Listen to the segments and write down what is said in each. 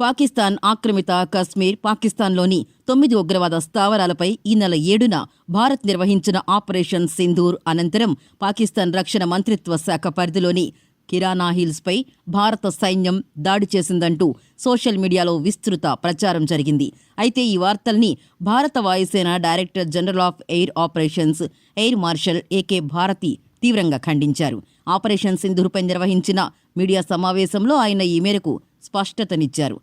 పాకిస్తాన్ ఆక్రమిత కశ్మీర్ పాకిస్తాన్లోని తొమ్మిది ఉగ్రవాద స్థావరాలపై ఈ నెల ఏడున భారత్ నిర్వహించిన ఆపరేషన్ సింధూర్ అనంతరం పాకిస్తాన్ రక్షణ మంత్రిత్వ శాఖ పరిధిలోని కిరానా హిల్స్పై భారత సైన్యం దాడి చేసిందంటూ సోషల్ మీడియాలో విస్తృత ప్రచారం జరిగింది. అయితే ఈ వార్తల్ని భారత వాయుసేన director general of air operations air marshal AK Bharti తీవ్రంగా ఖండించారు. ఆపరేషన్ సింధూర్పై నిర్వహించిన మీడియా సమావేశంలో ఆయన ఈ మేరకు స్పష్టతనిచ్చారు.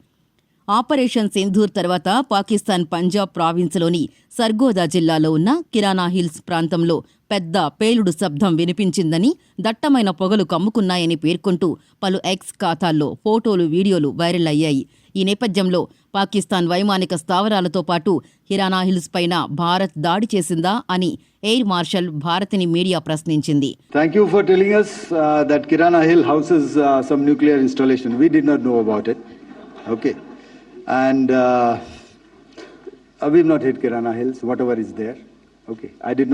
ఆపరేషన్ సింధూర్ తర్వాత పాకిస్తాన్ పంజాబ్ ప్రావిన్స్లోని సర్గోదా జిల్లాలో ఉన్న కిరానా హిల్స్ ప్రాంతంలో పెద్ద పేలుడు శబ్దం వినిపించిందని దట్టమైన పొగలు కమ్ముకున్నాయని పేర్కొంటూ పలు ఎక్స్ ఖాతాల్లో ఫోటోలు వీడియోలు వైరల్ అయ్యాయి. ఈ నేపథ్యంలో పాకిస్తాన్ వైమానిక స్థావరాలతో పాటు హిరానా హిల్స్ పైన భారత్ దాడి చేసిందా అని ఎయిర్ మార్షల్ భారతిని మీడియా ప్రశ్నించింది. Thank you for telling that Kirana hill house some installation we did about okay and we not hit Kirana hills whatever Okay. I did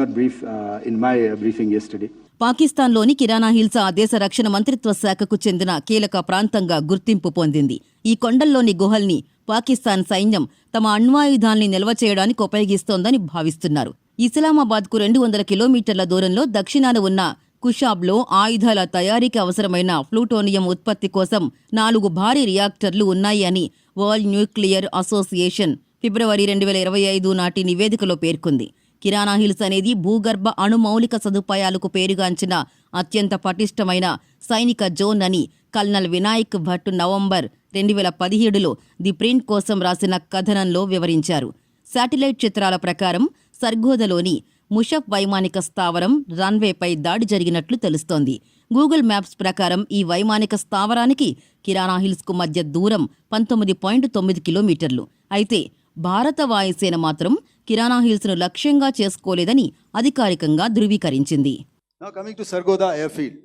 పాకిస్తాన్లోని కిరాణా హిల్స్ ఆ దేశ రక్షణ మంత్రిత్వ శాఖకు చెందిన కీలక ప్రాంతంగా గుర్తింపు పొందింది. ఈ కొండల్లోని గుహల్ని పాకిస్తాన్ సైన్యం తమ అణ్వాయుధాల్ని నిల్వ చేయడానికి ఉపయోగిస్తోందని భావిస్తున్నారు. ఇస్లామాబాద్కు రెండు వందల కిలోమీటర్ల దూరంలో దక్షిణాన ఉన్న కుషాబ్లో ఆయుధాల తయారీకి అవసరమైన ప్లూటోనియం ఉత్పత్తి కోసం నాలుగు భారీ రియాక్టర్లు ఉన్నాయి అని వరల్డ్ న్యూక్లియర్ అసోసియేషన్ ఫిబ్రవరి రెండు వేల ఇరవై ఐదు నాటి నివేదికలో పేర్కొంది. కిరాణా హిల్స్ అనేది భూగర్భ అణుమౌలిక సదుపాయాలకు పేరుగాంచిన అత్యంత పటిష్టమైన సైనిక జోన్ అని కల్నల్ వినాయక్ భట్ నవంబర్ రెండు వేల పదిహేడులో ది ప్రింట్ కోసం రాసిన కథనంలో వివరించారు. శాటిలైట్ చిత్రాల ప్రకారం సర్గోదలోని ముషఫ్ వైమానిక స్థావరం రన్వేపై దాడి జరిగినట్లు తెలుస్తోంది. గూగుల్ మ్యాప్స్ ప్రకారం ఈ వైమానిక స్థావరానికి కిరాణా హిల్స్కు మధ్య దూరం పంతొమ్మిది పాయింట్ తొమ్మిది కిలోమీటర్లు. అయితే భారత వాయుసేన మాత్రం కిరాణా హిల్స్ను లక్ష్యంగా చేసుకోలేదని అధికారికంగా ధృవీకరించింది Now coming to Sargoda airfield.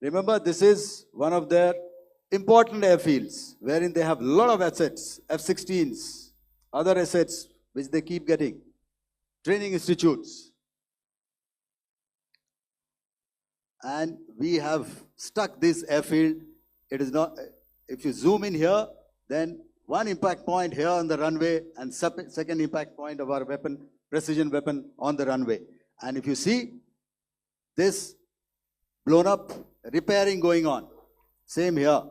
Remember, this is one of their important airfields wherein they have a lot of assets, F-16s, other assets which they keep getting, training institutes. And we have stuck this airfield. It is not, if you zoom in here, then one impact point here on the runway and second impact point of our weapon, precision weapon on the runway. And if you see, this blown up repairing going on. Same here.